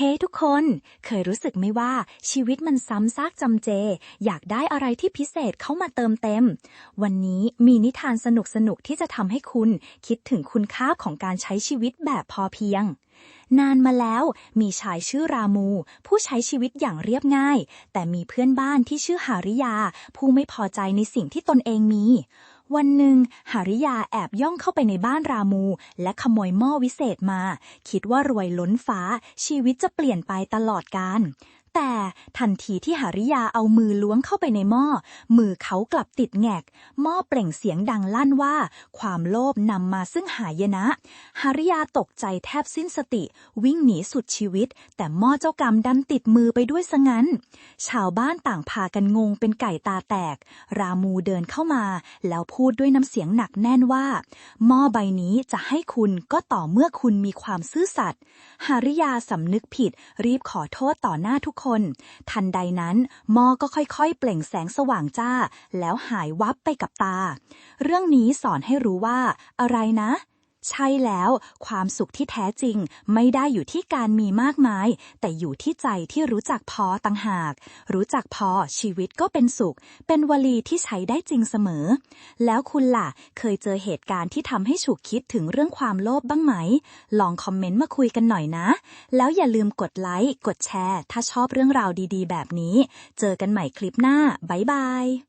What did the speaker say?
ฮ้ทุกคน เคยรู้สึกไหมว่าชีวิตมันซ้ำซากจำเจ อยากได้อะไรที่พิเศษเข้ามาเติมเต็ม วันนี้มีนิทานสนุกๆที่จะทำให้คุณคิดถึงคุณค่าของการใช้ชีวิตแบบพอเพียง นานมาแล้วมีชายชื่อรามู ผู้ใช้ชีวิตอย่างเรียบง่าย แต่มีเพื่อนบ้านที่ชื่อหาริยา ผู้ไม่พอใจในสิ่งที่ตนเองมี วันหนึ่งหาริยาแอบย่องเข้าไปในบ้านรามู และขโมยหม้อวิเศษมา คิดว่ารวยล้นฟ้าชีวิตจะเปลี่ยนไปตลอดกาล แต่ทันทีที่หาริยาเอามือล้วงเข้าไปในหม้อ มือเขากลับติดแงก หม้อเปล่งเสียงดังลั่นว่า ความโลภนำมาซึ่งหายนะ หาริยาตกใจแทบสิ้นสติ วิ่งหนีสุดชีวิต แต่หม้อเจ้ากรรมดันติดมือไปด้วยซะงั้น ชาวบ้านต่างพากันงงเป็นไก่ตาแตก รามูเดินเข้ามา แล้วพูดด้วยน้ำเสียงหนักแน่นว่า หม้อใบนี้จะให้คุณก็ต่อเมื่อคุณมีความซื่อสัตย์หาริยาสำนึกผิดรีบขอโทษต่อหน้าทุกคน ทันใดนั้นหม้อก็ค่อยๆ เปล่งแสงสว่างจ้า แล้วหายวับไปกับตา เรื่องนี้สอนให้รู้ว่า อะไรนะ ใช่แล้วความสุขที่แท้จริงไม่ได้อยู่ที่การมีมากมาย แต่อยู่ที่ใจที่รู้จักพอต่างหาก รู้จักพอชีวิตก็เป็นสุข เป็นวลีที่ใช้ได้จริงเสมอ แล้วคุณล่ะ เคยเจอเหตุการณ์ที่ทำให้ฉุกคิดถึงเรื่องความโลภบ้างไหม ลองคอมเมนต์มาคุยกันหน่อยนะ แล้วอย่าลืมกดไลค์กดแชร์ ถ้าชอบเรื่องราวดีๆ แบบนี้ เจอกันใหม่คลิปหน้าบ๊ายบาย